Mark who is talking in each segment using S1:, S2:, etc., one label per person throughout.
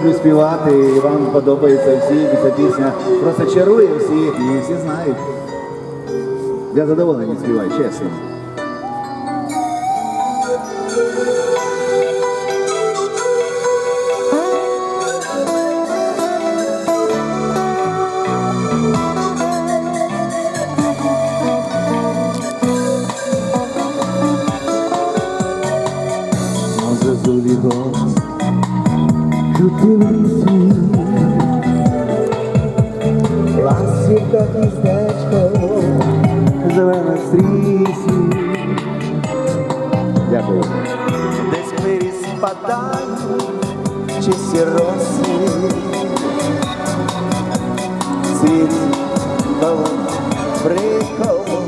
S1: Співати, і вам подобається всі, і ця пісня просто чарує всіх, і всі знають. Я задоволений співаю, чесно. Ласівка містечко, живе на стрісі. Дякую.
S2: Десь хвилі спадають, чи сіроси, світ коло приколо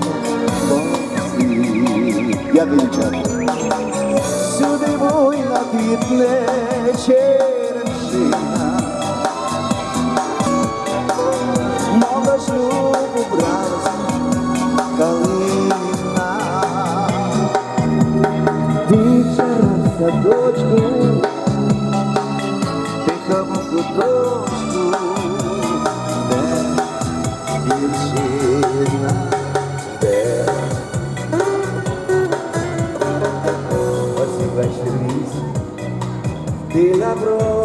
S1: Дякую, дівчата.
S2: Сюди буйно квітне dor de mim Ficamos pro torto Né, ser, Você vai feliz Pela broca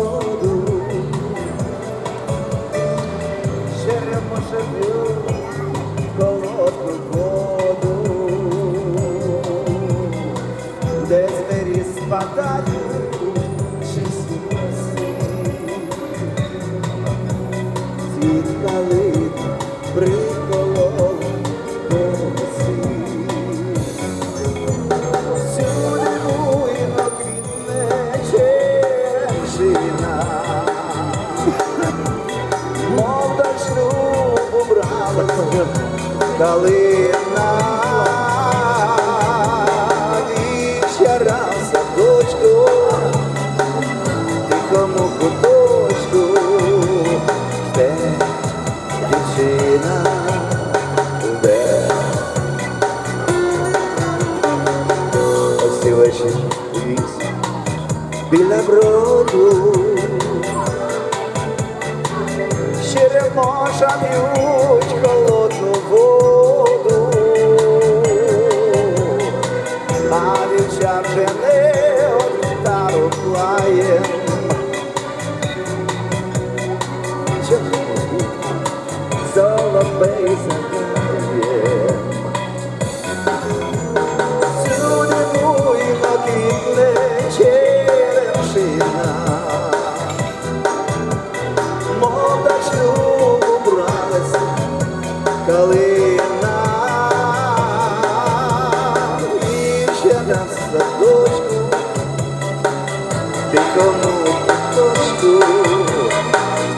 S2: приколов. Всюди буйно квітне черемшина, мов до шлюбу. Вічера біля броду. Черемоша п'ють холодну воду, а вівчар вже не гітару плає. Соловей заграє. Тихому куточку,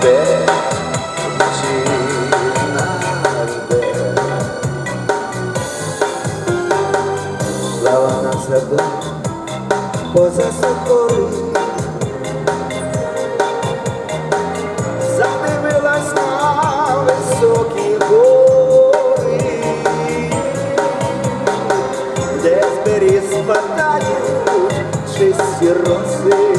S2: де жде. Слава поза сокори, задивилась на високі гори, де збері спадають чисті роси,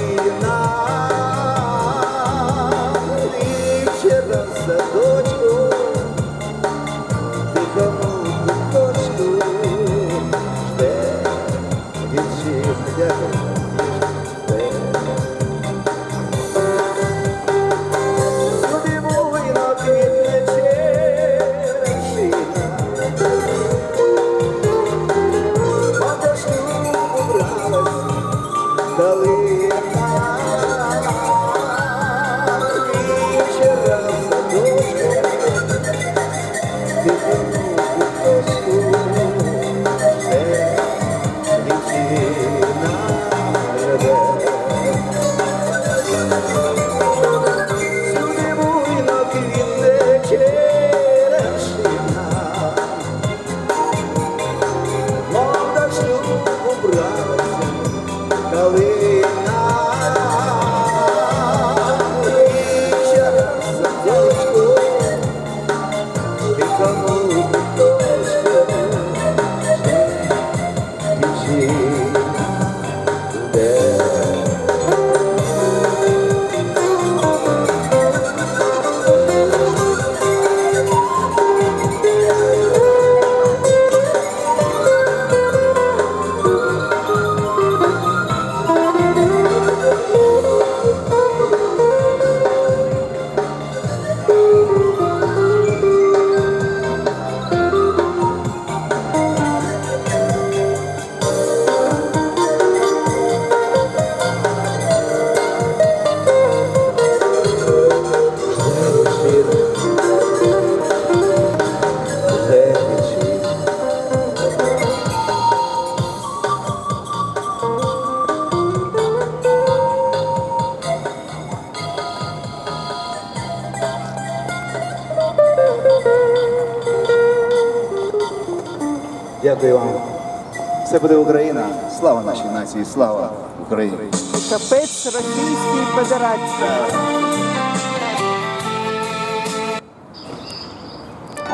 S2: Дякую вам. Все буде Україна. Слава нашій нації, слава Україні.
S3: Капець Російської Федерації.